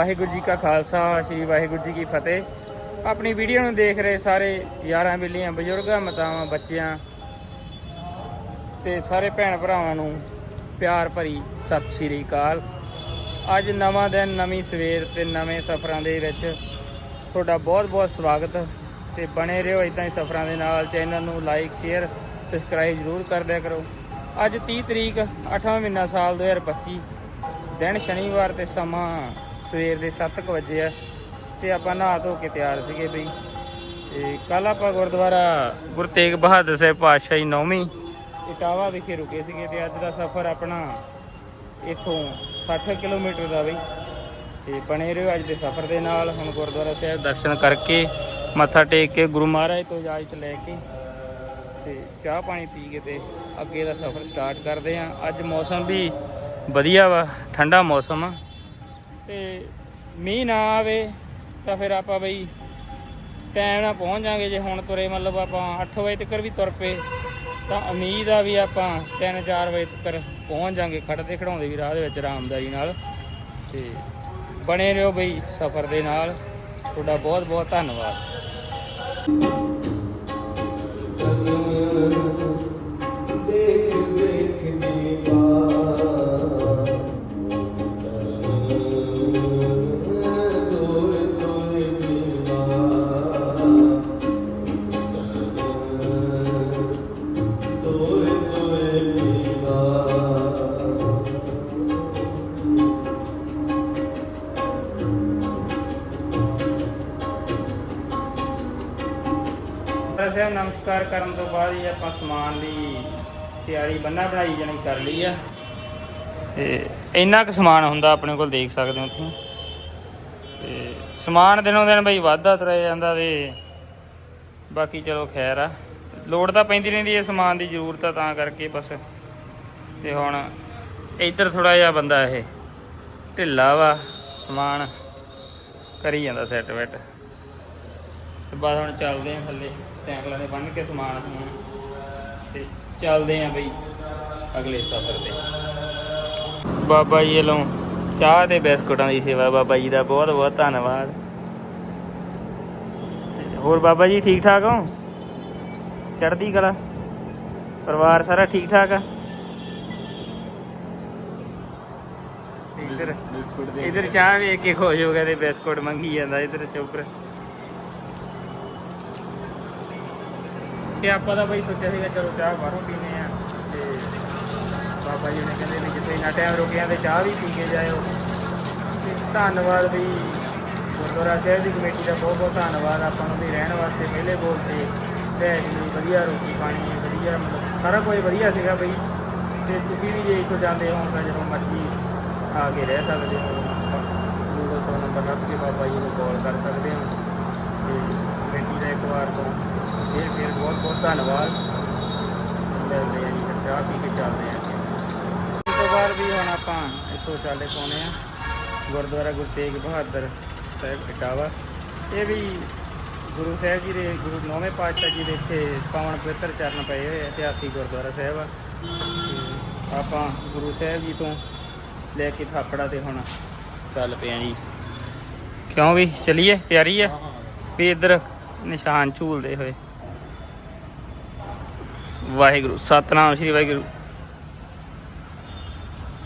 ਵਾਹਿਗੁਰੂ ਜੀ ਕਾ ਖਾਲਸਾ, ਸ੍ਰੀ ਵਾਹਿਗੁਰੂ ਜੀ ਕੀ ਫਤਿਹ। ਆਪਣੀ ਵੀਡੀਓ ਨੂੰ ਦੇਖ ਰਹੇ ਸਾਰੇ ਯਾਰਾਂ, ਬੇਲੀਆਂ, ਬਜ਼ੁਰਗਾਂ, ਮਾਤਾਵਾਂ, ਬੱਚਿਆਂ ਤੇ ਸਾਰੇ ਭੈਣ ਭਰਾਵਾਂ ਨੂੰ ਪਿਆਰ ਭਰੀ ਸਤਿ ਸ੍ਰੀ ਅਕਾਲ। ਅੱਜ ਨਵਾਂ ਦਿਨ, ਨਵੀਂ ਸਵੇਰ ਤੇ ਨਵੇਂ ਸਫ਼ਰਾਂ ਦੇ ਵਿੱਚ ਤੁਹਾਡਾ ਬਹੁਤ-ਬਹੁਤ ਸਵਾਗਤ ਤੇ ਬਣੇ ਰਹੋ ਇਦਾਂ ਹੀ ਸਫ਼ਰਾਂ ਦੇ ਨਾਲ। ਚੈਨਲ ਨੂੰ ਲਾਈਕ, ਸ਼ੇਅਰ, ਸਬਸਕ੍ਰਾਈਬ ਜ਼ਰੂਰ ਕਰ ਦਿਆ ਕਰੋ। ਅੱਜ 30 ਤਰੀਕ 8ਵਾਂ ਮਹੀਨਾ ਸਾਲ 2025 ਦਿਨ ਸ਼ਨੀਵਾਰ ਤੇ ਸਮਾਂ ਸਵੇਰ ਦੇ 7:00 ਵਜੇ ਆ ਤੇ ਆਪਾਂ ਨਹਾ ਧੋ ਕੇ ਤਿਆਰ ਸੀਗੇ ਬਈ। ਤੇ ਕੱਲ ਆਪਾਂ ਗੁਰਦੁਆਰਾ ਗੁਰੂ ਤੇਗ ਬਹਾਦਰ ਸਾਹਿਬ ਪਾਤਸ਼ਾਹੀ ਨੌਵੀਂ ਇਟਾਵਾ ਵਿਖੇ ਰੁਕੇ ਸੀਗੇ ਤੇ ਅੱਜ ਦਾ ਸਫ਼ਰ ਆਪਣਾ ਇੱਥੋਂ 60 ਕਿਲੋਮੀਟਰ ਦਾ ਬਈ। ਤੇ ਬਣੇ ਰਹੋ ਅੱਜ ਦੇ ਸਫ਼ਰ ਦੇ ਨਾਲ, ਹੁਣ ਗੁਰਦੁਆਰਾ ਸਾਹਿਬ ਦਰਸ਼ਨ ਕਰਕੇ ਮੱਥਾ ਟੇਕ ਕੇ ਗੁਰੂ ਮਹਾਰਾਜ ਤੋਂ ਇਜਾਜ਼ਤ ਲੈ ਕੇ ਤੇ ਚਾਹ ਪਾਣੀ ਪੀ ਕੇ ਤੇ ਅੱਗੇ ਦਾ ਸਫ਼ਰ ਸਟਾਰਟ ਕਰਦੇ ਆਂ ਅੱਜ ਮੌਸਮ ਵੀ ਵਧੀਆ ਵਾ, ਠੰਡਾ ਮੌਸਮ ਆ। ਤੇ ਮੀਂਹ ਨਾ ਆਵੇ ਤਾਂ ਫਿਰ ਆਪਾਂ ਬਈ ਟਾਈਮ ਨਾਲ ਪਹੁੰਚ ਜਾਾਂਗੇ। ਜੇ ਹੁਣ ਤੁਰੇ ਮਤਲਬ ਆਪਾਂ 8 ਵਜੇ ਤੱਕ ਵੀ ਤੁਰ ਪਏ, ਤਾਂ ਉਮੀਦ ਆ ਵੀ ਆਪਾਂ 3-4 ਵਜੇ ਤੱਕ ਪਹੁੰਚ ਜਾਾਂਗੇ ਖੜਦੇ ਖੜਾਉਂਦੇ ਵੀ ਰਾਹ ਦੇ ਵਿੱਚ ਆਰਾਮਦਾਰੀ ਨਾਲ। ਤੇ ਬਣੇ ਰਹੋ ਬਈ ਸਫ਼ਰ ਦੇ ਨਾਲ। ਤੁਹਾਡਾ ਬਹੁਤ ਬਹੁਤ ਧੰਨਵਾਦ। ਸਾਹਿਬ ਨਮਸਕਾਰ ਕਰਨ ਤੋਂ ਬਾਅਦ ਹੀ ਆਪਾਂ ਸਮਾਨ ਦੀ ਤਿਆਰੀ ਬੰਨਾ ਬਣਾਈ ਜਾਣੀ ਕਰ ਲਈ ਆ। ਤੇ ਇੰਨਾ ਕੁ ਸਮਾਨ ਹੁੰਦਾ ਆਪਣੇ ਕੋਲ ਦੇਖ ਸਕਦੇ ਹੋ ਤੁਸੀਂ। ਤੇ ਸਮਾਨ ਦਿਨੋਂ ਦਿਨ ਬਈ ਵਾਧਾ ਤੁਰਿਆ ਜਾਂਦਾ ਤੇ ਬਾਕੀ ਚਲੋ ਖੈਰ ਆ। ਲੋੜ ਤਾਂ ਪੈਂਦੀ ਰਹਿੰਦੀ ਹੈ ਸਮਾਨ ਦੀ, ਜ਼ਰੂਰਤ ਆ ਤਾਂ ਕਰਕੇ ਬਸ। ਤੇ ਹੁਣ ਇੱਧਰ ਥੋੜਾ ਜਿਹਾ ਬੰਦਾ ਇਹ ਢਿੱਲਾ ਵਾ, ਸਮਾਨ ਕਰੀ ਜਾਂਦਾ ਸੈਟ ਵੈਟ ਤੇ ਬਸ ਹੁਣ ਚੱਲਦੇ ਆਂ ਥੱਲੇ ਸਾਈਕਲਾਂ ਦੇ ਬੰਨ ਕੇ ਸਮਾਨ ਸਮੂਨ। ਤੇ ਚੱਲਦੇ ਆਂ ਬਈ ਅਗਲੇ ਸਫ਼ਰ ਤੇ। ਬਾਬਾ ਜੀ ਵੱਲੋਂ ਚਾਹ ਤੇ ਬਿਸਕੁਟਾਂ ਦੀ ਸੇਵਾ ਬਾਬਾ ਜੀ ਦਾ ਬਹੁਤ ਬਹੁਤ ਧੰਨਵਾਦ। ਹੋਰ ਬਾਬਾ ਜੀ ਠੀਕ ਠਾਕ ਹੋ? ਚੜ੍ਹਦੀ ਕਲਾ? ਪਰਿਵਾਰ ਸਾਰਾ ਠੀਕ ਠਾਕ ਆ? ਇੱਧਰ ਇੱਧਰ ਚਾਹ ਵੇਖ ਕੇ ਖੁਸ਼ ਹੋ ਗਿਆ ਤੇ ਬਿਸਕੁਟ ਮੰਗੀ ਜਾਂਦਾ ਇੱਧਰ ਚੋਪਰ। ਤੇ ਆਪਾਂ ਤਾਂ ਬਈ ਸੋਚਿਆ ਸੀਗਾ ਚਲੋ ਚਾਹ ਬਾਹਰੋਂ ਪੀਨੇ ਆ ਤੇ ਬਾਬਾ ਜੀ ਨੇ ਕਹਿੰਦੇ ਵੀ ਜਿੱਥੇ ਇੰਨਾ ਟਾਈਮ ਰੁਕਿਆ ਤੇ ਚਾਹ ਵੀ ਪੀ ਕੇ ਜਾਇਓ। ਤੇ ਧੰਨਵਾਦ ਬਈ ਗੁਰਦੁਆਰਾ ਸਾਹਿਬ ਦੀ ਕਮੇਟੀ ਦਾ ਬਹੁਤ ਬਹੁਤ ਧੰਨਵਾਦ। ਆਪਾਂ ਨੂੰ ਵੀ ਰਹਿਣ ਵਾਸਤੇ ਪਹਿਲੇ ਬੋਲ ਤੇ ਰਹਿਣ ਲਈ ਵਧੀਆ ਰੋਟੀ ਪਾਣੀ, ਵਧੀਆ ਮਤਲਬ ਸਾਰਾ ਕੁਝ ਵਧੀਆ ਸੀਗਾ ਬਈ। ਤੇ ਤੁਸੀਂ ਵੀ ਜੇ ਇੱਥੋਂ ਜਾਂਦੇ ਹੋ ਤਾਂ ਜਦੋਂ ਮਰਜ਼ੀ ਆ ਕੇ ਰਹਿ ਸਕਦੇ ਹੋ। ਗੂਗਲ ਤੋਂ ਨੰਬਰ ਲੱਭ ਕੇ ਬਾਬਾ ਜੀ ਨੂੰ ਕਾਲ ਕਰ ਸਕਦੇ ਹੋ। ਤੇ ਕਮੇਟੀ ਦਾ ਇੱਕ ਵਾਰ ਤੋਂ ਫਿਰ ਫਿਰ ਬਹੁਤ ਬਹੁਤ ਧੰਨਵਾਦ। ਮਿਲਦੇ ਹਾਂ ਜੀ ਫਿਰ ਚਾਹ ਪੀ ਕੇ ਚੱਲਦੇ ਹਾਂ ਇਸ ਤੋਂ ਬਾਅਦ ਵੀ ਹੁਣ ਆਪਾਂ ਇੱਥੋਂ ਚੱਲੇ ਪਾਉਣੇ ਆ ਗੁਰਦੁਆਰਾ ਗੁਰੂ ਤੇਗ ਬਹਾਦਰ ਸਾਹਿਬ ਇਟਾਵਾ। ਇਹ ਵੀ ਗੁਰੂ ਸਾਹਿਬ ਜੀ ਦੇ ਗੁਰੂ ਨੌਵੇਂ ਪਾਤਸ਼ਾਹ ਜੀ ਦੇ ਇੱਥੇ ਪਾਵਨ ਪਵਿੱਤਰ ਚਰਨ ਪਏ ਹੋਏ ਆ, ਇਤਿਹਾਸਿਕ ਗੁਰਦੁਆਰਾ ਸਾਹਿਬ ਆ। ਆਪਾਂ ਗੁਰੂ ਸਾਹਿਬ ਜੀ ਤੋਂ ਲੈ ਕੇ ਥਾਪੜਾ ਤੇ ਹੁਣ ਚੱਲ ਪਏ ਆ ਜੀ। ਕਿਉਂ ਵੀ? ਚਲੀਏ? ਤਿਆਰੀ ਹੈ। ਵੀ ਇੱਧਰ ਨਿਸ਼ਾਨ ਝੂਲਦੇ ਹੋਏ। ਵਾਹਿਗੁਰੂ ਸਤਨਾਮ ਸ੍ਰੀ ਵਾਹਿਗੁਰੂ।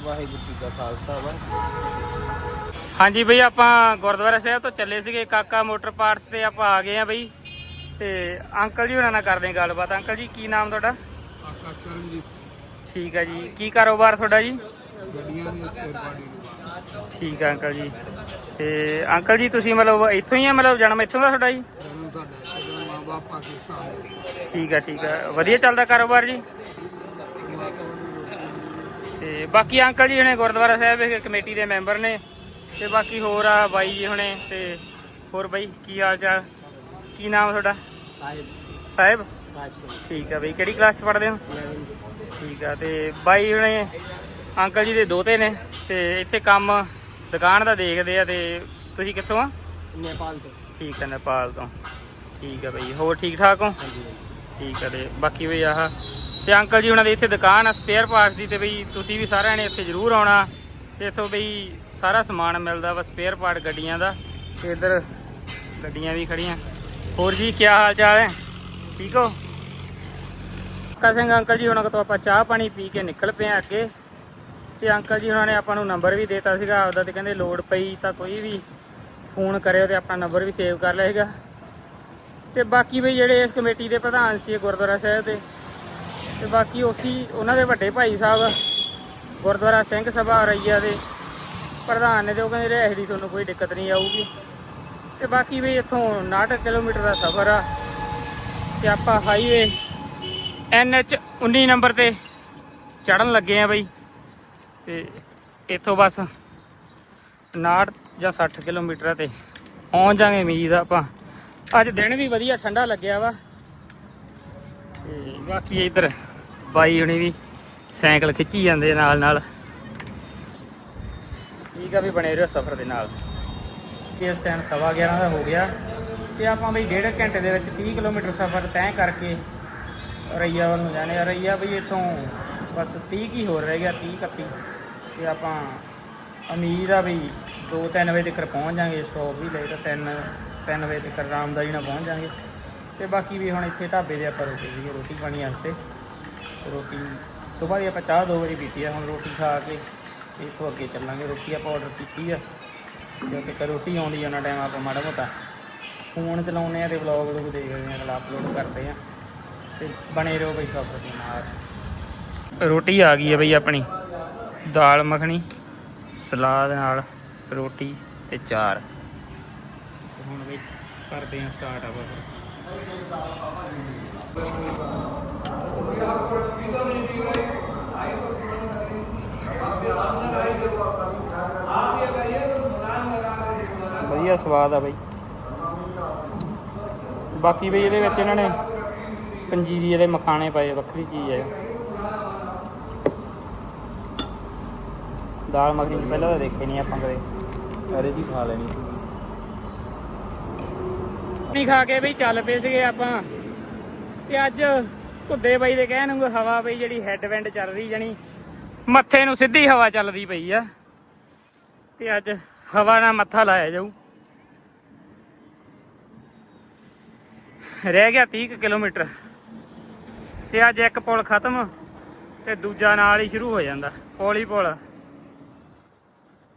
ਵਾਹਿਗੁਰੂ ਜੀ ਕਾ ਖਾਲਸਾ ਵਾਹਿਗੁਰੂ ਹਾਂਜੀ ਬਈ ਆਪਾਂ ਗੁਰਦੁਆਰਾ ਸਾਹਿਬ ਤੋਂ ਚੱਲੇ ਸੀਗੇ ਕਾਕਾ ਮੋਟਰ ਪਾਰਟਸ ਤੇ ਆਪਾਂ ਆ ਗਏ ਆ ਬਈ। ਤੇ ਅੰਕਲ ਜੀ ਉਹਨਾਂ ਨਾਲ ਕਰਦੇ ਗੱਲਬਾਤ। ਅੰਕਲ ਜੀ ਕੀ ਨਾਮ ਤੁਹਾਡਾ? ਆਕਾ ਕਰਮਜੀਤ। ਠੀਕ ਹੈ ਜੀ। ਕੀ ਕਾਰੋਬਾਰ ਤੁਹਾਡਾ ਜੀ? ਗੱਡੀਆਂ ਦੀ ਸਪੇਅਰ ਪਾਰਟੀ ਠੀਕ ਹੈ ਅੰਕਲ ਜੀ। ਤੇ ਅੰਕਲ ਜੀ ਤੁਸੀਂ ਮਤਲਬ ਇੱਥੋਂ ਹੀ ਆ? ਮਤਲਬ ਜਨਮ ਇੱਥੋਂ ਦਾ ਤੁਹਾਡਾ ਜੀ? ਜਨਮ ਸਾਡਾ ਜਦੋਂ ਮਾਂ ਬਾਪ ਪਾਕਿਸਤਾਨ ਦੇ ਠੀਕ ਹੈ ਠੀਕ ਹੈ ਵਧੀਆ ਚੱਲਦਾ ਕਾਰੋਬਾਰ ਜੀ? ਤੇ ਬਾਕੀ ਅੰਕਲ ਜੀ ਹੁਣੇ ਗੁਰਦੁਆਰਾ ਸਾਹਿਬ ਵਿਖੇ ਕਮੇਟੀ ਦੇ ਮੈਂਬਰ ਨੇ। ਤੇ ਬਾਕੀ ਹੋਰ ਆ ਬਾਈ ਜੀ ਹੁਣੇ ਤੇ ਹੋਰ ਬਾਈ ਕੀ ਹਾਲ ਚਾਲ ਕੀ ਨਾਮ ਤੁਹਾਡਾ? ਸਾਹਿਬ। ਸਾਹਿਬ? ਸਾਹਿਬ ਸਿੰਘ ਠੀਕ ਆ ਬਈ ਕਿਹੜੀ ਕਲਾਸ ਚ ਪੜ੍ਹਦੇ ਹੋ? ਠੀਕ ਆ ਤੇ ਬਾਈ ਹੁਣੇ ਅੰਕਲ ਜੀ ਦੇ ਦੋਤੇ ਨੇ ਤੇ ਇੱਥੇ ਕੰਮ ਦੁਕਾਨ ਦਾ ਦੇਖਦੇ ਆ ਤੇ ਤੁਸੀਂ ਕਿੱਥੋਂ ਆ? ਨੇਪਾਲ ਤੋਂ। ਠੀਕ ਆ ਨੇਪਾਲ ਤੋਂ। ਠੀਕ ਆ ਬਈ ਹੋਰ ਠੀਕ ਠਾਕ ਹੋ? ਠੀਕ ਆ ਤੇ ਬਾਕੀ ਬਈ ਆਹ ਤੇ ਅੰਕਲ ਜੀ ਉਹਨਾਂ ਦੀ ਇੱਥੇ ਦੁਕਾਨ ਆ ਸਪੇਅਰ ਪਾਰਟਸ ਦੀ ਤੇ ਬਈ ਤੁਸੀਂ ਵੀ ਸਾਰਿਆਂ ਨੇ ਇੱਥੇ ਜ਼ਰੂਰ ਆਉਣਾ। ਤੇ ਇੱਥੋਂ ਬਈ ਸਾਰਾ ਸਮਾਨ ਮਿਲਦਾ ਵਾ ਸਪੇਅਰ ਪਾਰਟ ਗੱਡੀਆਂ ਦਾ। ਤੇ ਇੱਧਰ ਗੱਡੀਆਂ ਵੀ ਖੜੀਆਂ। ਹੋਰ ਜੀ ਕੀ ਹਾਲ ਚਾਲ ਹੈ? ਠੀਕ ਹੋ? ਕਾ ਸਿੰਘ ਅੰਕਲ ਜੀ ਉਹਨਾਂ ਤੋਂ ਆਪਾਂ ਚਾਹ ਪਾਣੀ ਪੀ ਕੇ ਨਿਕਲ ਪਏ ਹਾਂ ਅੱਗੇ। ਤੇ ਅੰਕਲ ਜੀ ਉਹਨਾਂ ਨੇ ਆਪਾਂ ਨੂੰ ਨੰਬਰ ਵੀ ਦਿੱਤਾ ਸੀਗਾ, ਆਪਦਾ ਤੇ ਕਹਿੰਦੇ ਲੋੜ ਪਈ ਤਾਂ ਕੋਈ ਵੀ ਫੋਨ ਕਰਿਓ ਤੇ ਆਪਣਾ ਨੰਬਰ ਵੀ ਸੇਵ ਕਰ ਲਿਆ ਸੀਗਾ। ਤੇ ਬਾਕੀ ਵੀ ਜਿਹੜੇ ਇਸ ਕਮੇਟੀ ਦੇ ਪ੍ਰਧਾਨ ਸੀ ਗੁਰਦੁਆਰਾ ਸਾਹਿਬ ਦੇ, ਤੇ ਬਾਕੀ ਉਸੀ ਉਹਨਾਂ ਦੇ ਵੱਡੇ ਭਾਈ ਸਾਹਿਬ, ਗੁਰਦੁਆਰਾ ਸਿੰਘ ਸਭਾ ਰਈਆ ਦੇ ਪ੍ਰਧਾਨ ਨੇ ਤੇ ਉਹ ਕਹਿੰਦੇ ਰਹਿ ਦੀ ਤੁਹਾਨੂੰ ਕੋਈ ਦਿੱਕਤ ਨਹੀਂ ਆਊਗੀ। ਤੇ ਬਾਕੀ ਵੀ ਇੱਥੋਂ 69 ਕਿਲੋਮੀਟਰ ਦਾ ਸਫ਼ਰ ਆ ਤੇ ਆਪਾਂ ਹਾਈਵੇ NH 19 ਨੰਬਰ ਤੇ ਚੜਨ ਲੱਗੇ ਆ ਬਈ। ਤੇ ਇੱਥੋਂ ਬਸ 59 ਜਾਂ 60 ਕਿਲੋਮੀਟਰ ਤੇ ਪਹੁੰਚ ਜਾਾਂਗੇ ਉਮੀਦ ਆ ਆਪਾਂ। ਅੱਜ ਦਿਨ ਵੀ ਵਧੀਆ ਠੰਡਾ ਲੱਗਿਆ ਵਾ। ਤੇ ਬਾਕੀ ਇੱਧਰ ਬਾਈ ਹੁਣੀ ਵੀ ਸਾਈਕਲ ਖਿੱਚੀ ਜਾਂਦੇ ਨਾਲ ਨਾਲ। ਠੀਕ ਆ ਵੀ ਬਣੇ ਰਹੋ ਸਫ਼ਰ ਦੇ ਨਾਲ। ਤੇ ਇਸ ਟਾਈਮ ਸਵਾ 11 ਦਾ ਹੋ ਗਿਆ ਤੇ ਆਪਾਂ ਬਈ ਡੇਢ ਘੰਟੇ ਦੇ ਵਿੱਚ 30 ਕਿਲੋਮੀਟਰ ਸਫ਼ਰ ਤੈਅ ਕਰਕੇ ਰਈਆ ਵੱਲ ਨੂੰ ਜਾਣੇ ਆ। ਰਈਆ ਬਈ ਇੱਥੋਂ ਬਸ 30 ਕੀ ਹੋਰ ਰਹਿ ਗਿਆ 30 31 ਤੇ ਆਪਾਂ ਉਮੀਦ ਆ ਵੀ 2-3 ਵਜੇ ਤੱਕ ਪਹੁੰਚ ਜਾਾਂਗੇ ਸਟਾਪ ਵੀ ਲੈ ਤਾਂ 3 3 ਵਜੇ ਤੱਕ ਆਰਾਮਦਾਰੀ ਨਾਲ ਪਹੁੰਚ ਜਾਾਂਗੇ। ਤੇ ਬਾਕੀ ਵੀ ਹੁਣ ਇੱਥੇ ਢਾਬੇ ਦੇ ਆਪਾਂ ਰੁਕੇ ਸੀਗੇ ਰੋਟੀ ਪਾਣੀ ਵਾਸਤੇ। ਰੋਟੀ ਸਵੇਰ ਦੀ ਆਪਾਂ ਚਾਹ ਦੋ ਵਾਰੀ ਪੀਤੀ ਆ, ਹੁਣ ਰੋਟੀ ਖਾ ਕੇ ਇੱਥੋਂ ਅੱਗੇ ਚੱਲਾਂਗੇ। ਰੋਟੀ ਆਪਾਂ ਆਰਡਰ ਕੀਤੀ ਆ। ਜਦੋਂ ਤੱਕ ਰੋਟੀ ਆਉਂਦੀ ਆ, ਉਹਨਾਂ ਟਾਈਮ ਆਪਾਂ ਮਾੜਾ ਮੋਟਾ ਫੋਨ ਚਲਾਉਂਦੇ ਆ ਤੇ ਵਲੌਗ ਵਲੌਗ ਦੇਖਦੇ ਆ ਅਗਲਾ ਅਪਲੋਡ ਕਰਦੇ ਆ। ਤੇ ਬਣੇ ਰਹੋ ਬਈ ਸਭ ਦੇ ਨਾਲ। ਰੋਟੀ ਆ ਗਈ ਹੈ ਬਈ ਆਪਣੀ। ਦਾਲ ਮੱਖਣੀ, ਸਲਾਦ ਨਾਲ ਰੋਟੀ ਤੇ ਚਾਰ। ਹੁਣ ਬਈ ਕਰਦੇ ਆ ਸਟਾਰਟ ਆਪਾਂ ਵਧੀਆ ਸਵਾਦ ਆ ਬਈ। ਬਾਕੀ ਬਈ ਇਹਦੇ ਵਿੱਚ ਇਹਨਾਂ ਨੇ ਪੰਜੀਰੀ ਇਹਦੇ ਮਖਾਣੇ ਪਏ, ਵੱਖਰੀ ਚੀਜ਼ ਆ। ਦਾਲ ਮੱਖਣੀ ਚ ਪਹਿਲਾਂ ਤਾਂ ਦੇਖੇ ਨਹੀਂ ਆਪਾਂ ਕਦੇ। ਅਰੇ ਜੀ ਖਾ ਲੈਣੀ। ਨਹੀਂ ਖਾ ਕੇ ਬਈ ਚੱਲ ਪਏ ਸੀਗੇ ਆਪਾਂ। ਤੇ ਅੱਜ ਘੁੱਦੇ ਬਾਈ ਦੇ ਕਹਿਣ ਨੂੰ ਹਵਾ ਬਈ ਜਿਹੜੀ ਹੈਡਵਿੰਡ ਚੱਲ ਰਹੀ ਜਣੀ। ਮੱਥੇ ਨੂੰ ਸਿੱਧੀ ਹਵਾ ਚੱਲਦੀ ਪਈ ਆ। ਤੇ ਅੱਜ ਹਵਾ ਨਾਲ ਮੱਥਾ ਲਾਇਆ ਜਾਊ। ਰਹਿ ਗਿਆ 30 ਕੁ ਕਿਲੋਮੀਟਰ। ਤੇ ਅੱਜ ਇੱਕ ਪੁਲ ਖਤਮ ਤੇ ਦੂਜਾ ਨਾਲ ਹੀ ਸ਼ੁਰੂ ਹੋ ਜਾਂਦਾ। ਪੌਲੀ ਪੁਲ।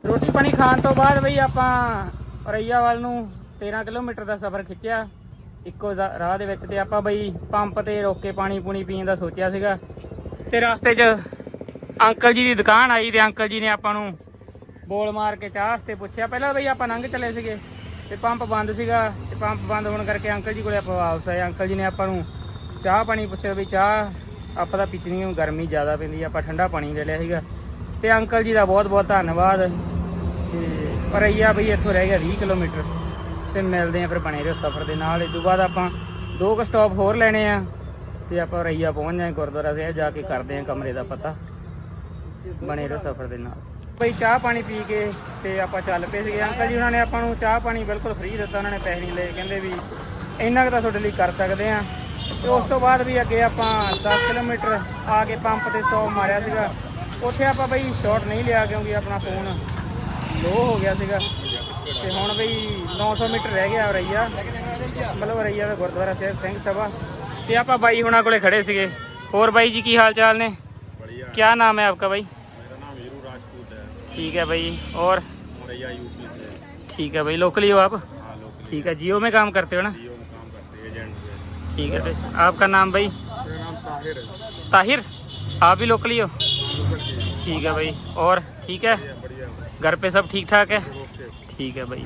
ਰੋਟੀ ਪਾਣੀ ਖਾਣ ਤੋਂ ਬਾਅਦ ਬਈ ਆਪਾਂ ਰਈਆ ਵੱਲ ਨੂੰ 13 ਕਿਲੋਮੀਟਰ ਦਾ ਸਫ਼ਰ ਖਿੱਚਿਆ। ਇੱਕੋ ਦਾ- ਰਾਹ ਦੇ ਵਿੱਚ ਤੇ ਆਪਾਂ ਬਈ ਪੰਪ ਤੇ ਰੋਕ ਕੇ ਪਾਣੀ ਪੂਣੀ ਪੀਣ ਦਾ ਸੋਚਿਆ ਸੀਗਾ। ਤੇ ਰਸਤੇ 'ਚ ਅੰਕਲ ਜੀ ਦੀ ਦੁਕਾਨ ਆਈ ਤੇ ਅੰਕਲ ਜੀ ਨੇ ਆਪਾਂ ਨੂੰ ਬੋਲ ਮਾਰ ਕੇ ਚਾਹ ਵਾਸਤੇ ਪੁੱਛਿਆ। ਪਹਿਲਾਂ ਬਈ ਆਪਾਂ ਲੰਘ ਚਲੇ ਸੀਗੇ ਤੇ ਪੰਪ ਬੰਦ ਸੀਗਾ ਤੇ ਪੰਪ ਬੰਦ ਹੋਣ ਕਰਕੇ ਅੰਕਲ ਜੀ ਕੋਲੇ ਆਪਾਂ ਵਾਪਸ ਆਏ। ਅੰਕਲ ਜੀ ਨੇ ਆਪਾਂ ਨੂੰ ਚਾਹ ਪਾਣੀ ਪੁੱਛਿਆ ਵੀ ਚਾਹ ਆਪਾਂ ਤਾਂ ਪੀਤੀ ਨਹੀਂ ਗਰਮੀ ਜ਼ਿਆਦਾ ਪੈਂਦੀ ਆਪਾਂ ਠੰਡਾ ਪਾਣੀ ਲੈ ਲਿਆ ਸੀਗਾ। ਤੇ ਅੰਕਲ ਜੀ ਦਾ ਬਹੁਤ ਬਹੁਤ ਧੰਨਵਾਦ। ਤੇ ਪਰਈਆ ਬਈ ਇੱਥੋਂ ਰਹਿ ਗਿਆ 20 ਕਿਲੋਮੀਟਰ ਤੇ ਮਿਲਦੇ ਆ ਫਿਰ ਬਣੇ ਰਹੋ ਸਫ਼ਰ ਦੇ ਨਾਲ। ਇਸ ਤੋਂ ਬਾਅਦ ਆਪਾਂ ਦੋ ਕੁ ਸਟਾਪ ਹੋਰ ਲੈਣੇ ਆ ਤੇ ਆਪਾਂ ਰਈਆ ਪਹੁੰਚ ਜਾਏ ਗੁਰਦੁਆਰਾ ਸਾਹਿਬ, ਜਾ ਕੇ ਕਰਦੇ ਆ ਕਮਰੇ ਦਾ ਪਤਾ। ਬਣੇ ਰਹੋ ਸਫ਼ਰ ਦੇ ਨਾਲ। ਬਈ ਚਾਹ ਪਾਣੀ ਪੀ ਕੇ ਤੇ ਆਪਾਂ ਚੱਲ ਪਏ ਸੀਗੇ। ਅੰਕਲ ਜੀ ਉਹਨਾਂ ਨੇ ਆਪਾਂ ਨੂੰ ਚਾਹ ਪਾਣੀ ਬਿਲਕੁਲ ਫ੍ਰੀ ਦਿੱਤਾ, ਉਹਨਾਂ ਨੇ ਪੈਸੇ ਨਹੀਂ ਲਏ। ਕਹਿੰਦੇ ਵੀ ਇੰਨਾ ਕੁ ਤਾਂ ਤੁਹਾਡੇ ਲਈ ਕਰ ਸਕਦੇ ਆ ਤੇ ਉਸ ਤੋਂ ਬਾਅਦ ਵੀ ਅੱਗੇ ਆਪਾਂ 10 ਕਿਲੋਮੀਟਰ ਆ ਕੇ ਪੰਪ ਤੇ ਸਟਾਪ ਮਾਰਿਆ ਸੀਗਾ। ਉੱਥੇ ਆਪਾਂ ਬਈ ਸ਼ਾਟ ਨਹੀਂ ਲਿਆ ਕਿਉਂਕਿ ਆਪਣਾ ਫੋਨ ਲੋ ਹੋ ਗਿਆ ਸੀਗਾ ਤੇ ਹੁਣ ਬਈ 900 ਮੀਟਰ ਰਹਿ ਗਿਆ ਰਈਆ ਮਤਲਬ ਰਈਆ ਦਾ ਗੁਰਦੁਆਰਾ ਸਾਹਿਬ ਸਿੰਘ ਸਭਾ ਤੇ ਆਪਾਂ ਬਾਈ ਹੁਣਾਂ ਕੋਲੇ ਖੜੇ ਸੀਗੇ ਹੋਰ ਬਾਈ ਜੀ ਕੀ ਹਾਲ ਚਾਲ ਨੇ बढ़िया क्या नाम है आपका भाई मेरा नाम हीरू राजपूत है ठीक है भाई और मोरैया यूपी से ठीक है भाई लोकली हो आप हाँ लोकल ठीक है जियो में काम करते हो ना जियो में काम करते हैं एजेंट से ठीक है तो आपका नाम भाई मेरा नाम ताहिर है ताहिर आप भी लोकली हो लोकल के ठीक है भाई और ठीक है बढ़िया ਘਰ ਪੇ ਸਭ ਠੀਕ ਠਾਕ ਹੈ? ਠੀਕ ਹੈ ਬਾਈ।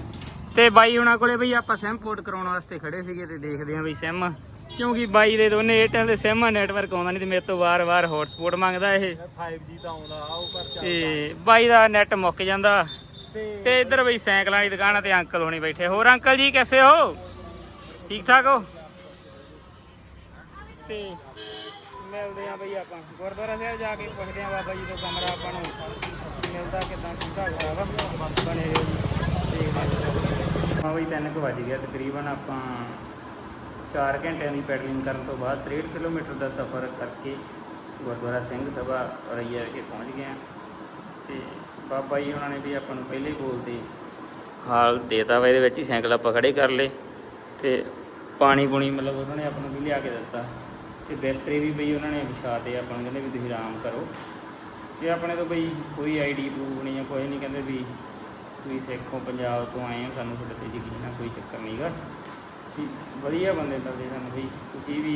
ਤੇ ਬਾਈ ਹੁਣਾਂ ਕੋਲੇ ਬਈ ਆਪਾਂ ਸਿਮ ਪੋਰਟ ਕਰਾਉਣ ਵਾਸਤੇ ਖੜੇ ਸੀਗੇ ਤੇ ਦੇਖਦੇ ਆਂ ਬਈ ਸਿਮ ਕਿਉਂਕਿ ਬਾਈ ਦੇ ਦੋਨੇ ਏਅਰਟੈਲ ਦੇ ਸਿਮ ਨੈਟਵਰਕ ਆਉਂਦਾ ਨਹੀਂ ਤੇ ਮੇਰੇ ਤੋਂ ਵਾਰ-ਵਾਰ ਹੌਟਸਪੌਟ ਮੰਗਦਾ ਇਹ। 5G ਤਾਂ ਆਉਂਦਾ ਆਉ ਪਰ ਚੱਲਦਾ। ਤੇ ਬਾਈ ਦਾ ਨੈਟ ਮੁੱਕ ਜਾਂਦਾ। ਤੇ ਇੱਧਰ ਬਈ ਸਾਈਕਲਾਂ ਵਾਲੀ ਦੁਕਾਨ ਤੇ ਅੰਕਲ ਹੋਣੀ ਬੈਠੇ। ਹੋਰ ਅੰਕਲ ਜੀ ਕਿਵੇਂ ਹੋ? ਠੀਕ ਠਾਕ ਹੋ? ਤੇ ਮਿਲਦੇ ਆ ਬਈ ਆਪਾਂ। ਗੁਰਦੁਆਰਾ ਸਾਹਿਬ ਜਾ ਕੇ ਪੁੱਛਦੇ ਆ ਬਾਬਾ ਜੀ ਤੋਂ ਕਮਰਾ ਆਪਾਂ ਨੂੰ। ਮਿਲਦਾ ਕਿਦਾਂ ਕਿੰਦਾ ਹੋਇਆ ਵਾ। ਬਣੇ ਰਹੋ ਹਾਂ ਬਈ 3 ਕੁ ਵੱਜ ਗਿਆ ਤਕਰੀਬਨ। ਆਪਾਂ 4 ਘੰਟਿਆਂ ਦੀ ਪੈਡਲਿੰਗ ਕਰਨ ਤੋਂ ਬਾਅਦ 63 ਕਿਲੋਮੀਟਰ ਦਾ ਸਫ਼ਰ ਕਰਕੇ ਗੁਰਦੁਆਰਾ ਸਿੰਘ ਸਭਾ ਰਈਆ ਵਿਖੇ ਪਹੁੰਚ ਗਏ ਹਾਂ ਤੇ ਬਾਬਾ ਜੀ ਉਹਨਾਂ ਨੇ ਵੀ ਆਪਾਂ ਨੂੰ ਪਹਿਲੇ ਬੋਲਦੇ ਹਾਲ ਦੇਤਾ ਵਾ, ਇਹਦੇ ਵਿੱਚ ਹੀ ਸਾਈਕਲ ਆਪਾਂ ਖੜੇ ਕਰ ਲਏ। ਤੇ ਪਾਣੀ ਪੂਣੀ ਮਤਲਬ ਉਹਨਾਂ ਨੇ ਆਪਾਂ ਨੂੰ ਵੀ ਲਿਆ ਕੇ ਦਿੱਤਾ। ਤੇ ਬਿਸਤਰੇ ਵੀ ਬਈ ਉਹਨਾਂ ਨੇ ਵਿਛਾਤੇ ਆਪਾਂ ਨੂੰ ਕਹਿੰਦੇ ਵੀ ਤੁਸੀਂ ਆਰਾਮ ਕਰੋ। ਤੇ ਆਪਣੇ ਤੋਂ ਬਈ ਕੋਈ ਆਈਡੀ ਪ੍ਰੂਫ ਨਹੀਂ ਆ, ਕੋਈ ਨਹੀਂ ਕਹਿੰਦੇ ਵੀ ਤੁਸੀਂ ਸਿੱਖੋ, ਪੰਜਾਬ ਤੋਂ ਆਏ ਹੋ, ਸਾਨੂੰ ਤੁਹਾਡੇ ਤੇ ਯਕੀਨ ਆ, ਕੋਈ ਚੱਕਰ ਨਹੀਂਗਾ ਵੀ ਵਧੀਆ ਬੰਦੇ ਮਿਲਦੇ ਸਾਨੂੰ ਬਈ। ਤੁਸੀਂ ਵੀ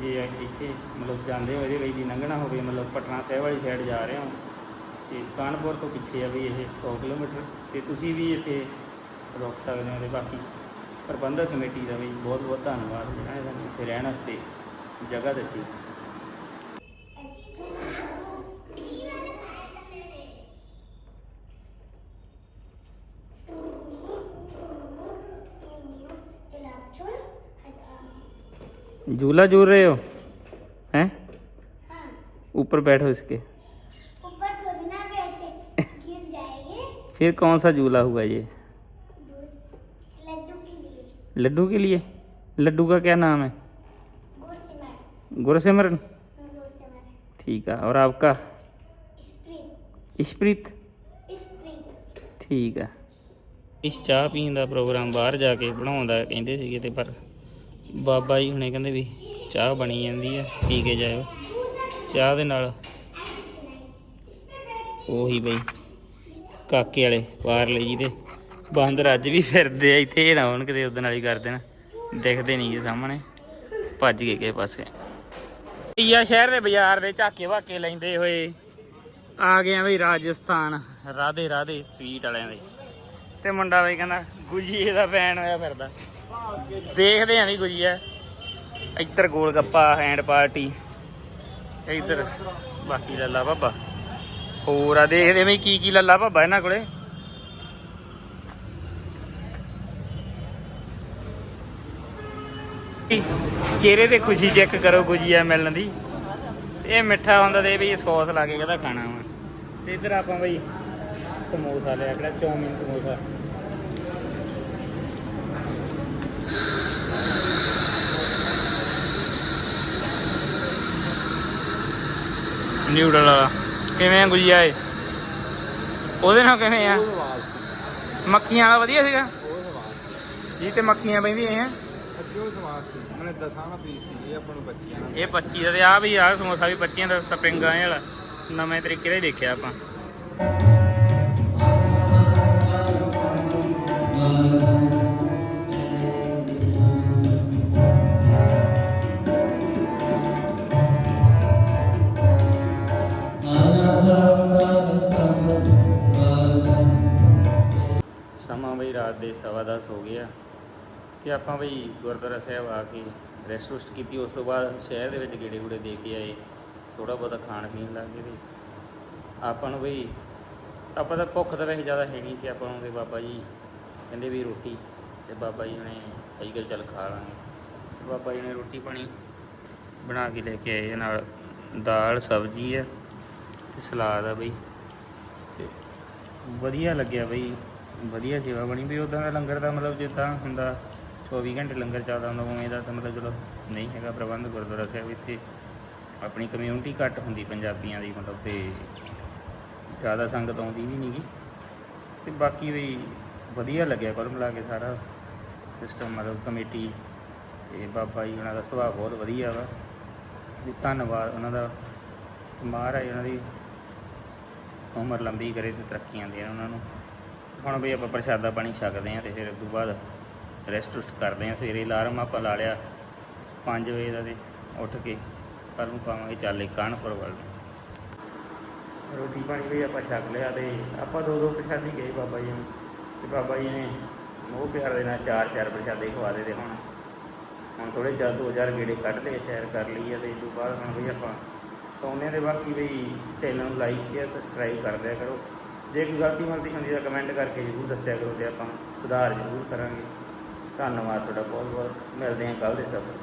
ਜੇ ਇੱਥੇ ਮਤਲਬ ਜਾਂਦੇ ਹੋ ਇਹਦੇ ਵਿੱਚ ਦੀ ਲੰਘਣਾ ਹੋਵੇ, ਮਤਲਬ ਪਟਨਾ ਸਾਹਿਬ ਵਾਲੀ ਸਾਈਡ ਜਾ ਰਹੇ ਹੋ, ਤੇ ਕਾਨਪੁਰ ਤੋਂ ਪਿੱਛੇ ਆ ਵੀ ਇਹ 100 ਕਿਲੋਮੀਟਰ, ਤੇ ਤੁਸੀਂ ਵੀ ਇੱਥੇ ਰੁਕ ਸਕਦੇ ਹੋ ਤੇ ਬਾਕੀ ਪ੍ਰਬੰਧਕ ਕਮੇਟੀ ਦਾ ਵੀ ਬਹੁਤ ਬਹੁਤ ਧੰਨਵਾਦ ਜਿਨ੍ਹਾਂ ਨੇ ਸਾਨੂੰ ਇੱਥੇ ਰਹਿਣ ਵਾਸਤੇ। जगह देती झूला झूल रहे हो? हैं? ऊपर बैठो इसके। ऊपर थोड़ी ना बैठे गिर जाएँगे फिर कौन सा झूला हुआ ये? लड्डू के लिए? लड्डू का क्या नाम है? गुरसिमरन गुड़ सिमर ठीक है और आपका स्प्रिंग इशप्रीत स्प्रिंग ਠੀਕ ਆ ਇਸ ਚਾਹ ਪੀਣ ਦਾ ਪ੍ਰੋਗਰਾਮ ਬਾਹਰ ਜਾ ਕੇ ਬਣਾਉਂਦਾ ਕਹਿੰਦੇ ਸੀਗੇ ਤੇ ਪਰ ਬਾਬਾ ਜੀ ਹੁਣੇ ਕਹਿੰਦੇ ਵੀ ਚਾਹ ਬਣੀ ਜਾਂਦੀ ਆ ਪੀ ਕੇ ਜਾਇਓ ਚਾਹ ਦੇ ਨਾਲ ਉਹੀ ਬਈ ਕਾਕੇ ਵਾਲੇ ਬਾਹਰਲੇ ਜੀ ਦੇ ਬਾਂਦਰ ਅੱਜ ਵੀ ਫਿਰਦੇ ਆ ਇੱਥੇ ਇਹ ਨਾ ਹੋਣ ਕਿਤੇ ਉਦੋਂ ਵਾਲੀ ਕਰ ਦੇਣ ਦਿਖਦੇ ਨਹੀਂ ਜੀ ਸਾਹਮਣੇ ਭੱਜ ਗਏ ਕਿਸੇ ਪਾਸੇ ਈਆ ਸ਼ਹਿਰ ਦੇ ਬਾਜ਼ਾਰ ਦੇ ਝਾਕੇ ਵਾਕੇ ਲੈਂਦੇ ਹੋਏ ਆ ਗਏ ਆ ਬਈ ਰਾਜਸਥਾਨ। ਰਾਧੇ ਰਾਧੇ ਸਵੀਟ ਵਾਲਿਆਂ ਦੇ। ਤੇ ਮੁੰਡਾ ਬਈ ਕਹਿੰਦਾ ਗੁਜੀਏ ਦਾ ਫੈਨ ਹੋਇਆ ਫਿਰਦਾ। ਦੇਖਦੇ ਆਂ ਵੀ ਗੁਜੀਆ ਇੱਧਰ ਗੋਲ ਗੱਪਾ ਹੈਂਡ ਪਾਰਟੀ ਇੱਧਰ ਬਾਕੀ ਲੱਲਾ ਬਾਬਾ। ਹੋਰ ਆ ਦੇਖਦੇ ਬਈ ਕੀ ਕੀ ਲੱਲਾ ਬਾਬਾ ਇਹਨਾਂ ਕੋਲੇ। ਚਿਹਰੇ ਤੇ ਖੁਸ਼ੀ ਚੈੱਕ ਕਰੋ ਗੁਜੀਆ ਮਿਲਣ ਦੀ। ਇਹ ਮਿੱਠਾ ਹੁੰਦਾ ਤੇ ਵੀ ਸੌਸ ਲਾ ਕੇ ਕਹਿੰਦਾ ਖਾਣਾ ਵਾ। ਤੇ ਇੱਧਰ ਆਪਾਂ ਬਈ ਸਮੋਸਾ ਲਿਆ, ਕਿਹੜਾ ਚੌਮਿਨ ਸਮੋਸਾ। ਨਿਊਡਲ ਵਾਲਾ। ਕਿਵੇਂ ਆ ਗੁਜੀਆ ਏ ਉਹਦੇ ਨਾਲ ਕਿਵੇਂ ਆ? ਮੱਖੀਆਂ ਵਾਲਾ ਵਧੀਆ ਸੀਗਾ? ਜੀ ਤੇ ਮੱਖੀਆਂ ਬੈਂਦੀਆਂ ਆ। ਅੱਗੇ ਉਹ ਸੀ ਉਹਨੇ ਦਸਾਂ ਦਾ ਪੀਸ ਸੀ, ਇਹ ਆਪਾਂ ਨੂੰ ਬੱਚੀਆਂ ਨਾਲ ਇਹ 25 ਦਾ ਤੇ ਆ ਵੀ ਆ ਸਮੋਸਾ ਵੀ 25 ਦਾ ਸਪਰਿੰਗਾਂ ਵਾਲਾ। ਨਵੇਂ ਤਰੀਕੇ ਦਾ ਹੀ ਦੇਖਿਆ ਆਪਾਂ। ਸਮਾਂ ਬਈ ਰਾਤ ਦੇ ਸਵਾ ਦਸ ਹੋ ਗਿਆ ਤੇ ਆਪਾਂ ਬਈ ਗੁਰਦੁਆਰਾ ਸਾਹਿਬ ਆ ਕੇ ਰੈਸਟ ਰੁਸਟ ਕੀਤੀ, ਉਸ ਤੋਂ ਬਾਅਦ ਸ਼ਹਿਰ ਦੇ ਵਿੱਚ ਗੇੜੇ ਗੂੜੇ ਦੇ ਕੇ ਆਏ ਥੋੜਾ ਬਹੁਤਾ ਖਾਣ ਪੀਣ ਲੱਗ ਗਏ ਤੇ ਆਪਾਂ ਨੂੰ ਬਈ, ਆਪਾਂ ਤਾਂ ਭੁੱਖ ਤਾਂ ਵੈਸੇ ਜ਼ਿਆਦਾ ਹੈ ਨਹੀਂ ਸੀ ਆਪਾਂ ਨੂੰ ਤੇ ਬਾਬਾ ਜੀ ਕਹਿੰਦੇ ਵੀ ਰੋਟੀ ਤੇ ਬਾਬਾ ਜੀ ਨੇ ਕਹੀ ਕਿ ਚੱਲ ਖਾ ਲਾਂਗੇ। ਬਾਬਾ ਜੀ ਨੇ ਰੋਟੀ ਪਾਣੀ ਬਣਾ ਕੇ ਲੈ ਕੇ ਆਏ ਨਾਲ, ਦਾਲ, ਸਬਜ਼ੀ ਆ ਤੇ ਸਲਾਦ ਆ ਬਈ। ਤੇ ਵਧੀਆ ਲੱਗਿਆ ਬਈ, ਵਧੀਆ ਸੇਵਾ ਬਣੀ ਵੀ ਉਦਾਂ ਦਾ ਲੰਗਰ ਦਾ ਮਤਲਬ ਜਿੱਦਾਂ ਹੁੰਦਾ 24 ਘੰਟੇ ਲੰਗਰ ਚੱਲਦਾ ਹੁੰਦਾ, ਉਵੇਂ ਦਾ ਤਾਂ ਮਤਲਬ ਚਲੋ ਨਹੀਂ ਹੈਗਾ ਪ੍ਰਬੰਧ ਗੁਰਦੁਆਰਾ ਸਾਹਿਬ ਇੱਥੇ। ਆਪਣੀ ਕਮਿਊਨਿਟੀ ਘੱਟ ਹੁੰਦੀ ਪੰਜਾਬੀਆਂ ਦੀ, ਮਤਲਬ ਤੇ ਜ਼ਿਆਦਾ ਸੰਗਤ ਆਉਂਦੀ ਵੀ ਨਹੀਂਗੀ ਤੇ ਬਾਕੀ ਵੀ ਵਧੀਆ ਲੱਗਿਆ ਕੁੱਲ ਮਿਲਾ ਕੇ ਸਾਰਾ ਸਿਸਟਮ ਮਤਲਬ ਕਮੇਟੀ ਤੇ ਬਾਬਾ ਜੀ ਉਹਨਾਂ ਦਾ ਸੁਭਾਅ ਬਹੁਤ ਵਧੀਆ ਵਾ। ਵੀ ਧੰਨਵਾਦ ਉਹਨਾਂ ਦਾ। ਮਹਾਰਾਜ ਉਹਨਾਂ ਦੀ ਉਮਰ ਲੰਬੀ ਕਰੇ ਤੇ ਤਰੱਕੀਆਂ ਦੇਣ ਉਹਨਾਂ ਨੂੰ। ਹੁਣ ਵੀ ਆਪਾਂ ਪ੍ਰਸ਼ਾਦਾ ਪਾਣੀ ਛਕਦੇ ਹਾਂ ਤੇ ਫਿਰ ਉਸ ਤੋਂ ਬਾਅਦ ਰੈਸਟ ਰੁਸਟ ਕਰਦੇ ਹਾਂ, ਸਵੇਰੇ ਅਲਾਰਮ ਆਪਾਂ ਲਾ ਲਿਆ 5 ਵਜੇ ਦਾ ਤੇ ਉੱਠ ਕੇ ਕੱਲ ਨੂੰ ਪਾਵਾਂਗੇ ਚੱਲੇ ਕਾਨਪੁਰ ਵੱਲ। ਰੋਟੀ ਪਾਣੀ ਵੀ ਆਪਾਂ ਛਕ ਲਿਆ ਤੇ ਆਪਾਂ ਦੋ ਦੋ ਪ੍ਰਸ਼ਾਦੇ ਗਏ ਬਾਬਾ ਜੀ ਨੂੰ ਤੇ ਬਾਬਾ ਜੀ ਨੇ ਮੋਹ ਪਿਆਰ ਦੇ ਨਾਲ ਚਾਰ ਚਾਰ ਪ੍ਰਸ਼ਾਦੇ ਖਵਾ ਦੇ ਤੇ ਹੁਣ ਹੁਣ ਥੋੜੇ ਜਿਹਾ ਦੋ ਚਾਰ ਗੇੜੇ ਕੱਢ ਲਏ ਸ਼ੇਅਰ ਕਰ ਲਈ ਆ ਤੇ ਇਸ ਤੋਂ ਬਾਅਦ ਹੁਣ ਵੀ ਆਪਾਂ ਸੌਂਦੇ ਦੇ ਬਾਕੀ ਵੀ ਚੈਨਲ ਨੂੰ ਲਾਈਕ ਸ਼ੇਅਰ ਸਬਸਕ੍ਰਾਈਬ ਕਰ ਦਿਆ ਕਰੋ। ਜੇ ਕੋਈ ਗਲਤੀ ਮਲਤੀ ਹੁੰਦੀ ਤਾਂ ਕਮੈਂਟ ਕਰਕੇ ਜ਼ਰੂਰ ਦੱਸਿਆ ਕਰੋ ਤੇ ਆਪਾਂ ਸੁਧਾਰ ਜ਼ਰੂਰ ਕਰਾਂਗੇ। ਧੰਨਵਾਦ ਤੁਹਾਡਾ ਬਹੁਤ ਬਹੁਤ ਮਿਲਦੇ ਹਾਂ ਕੱਲ੍ਹ ਦੇ ਸਫ਼ਰ 'ਚ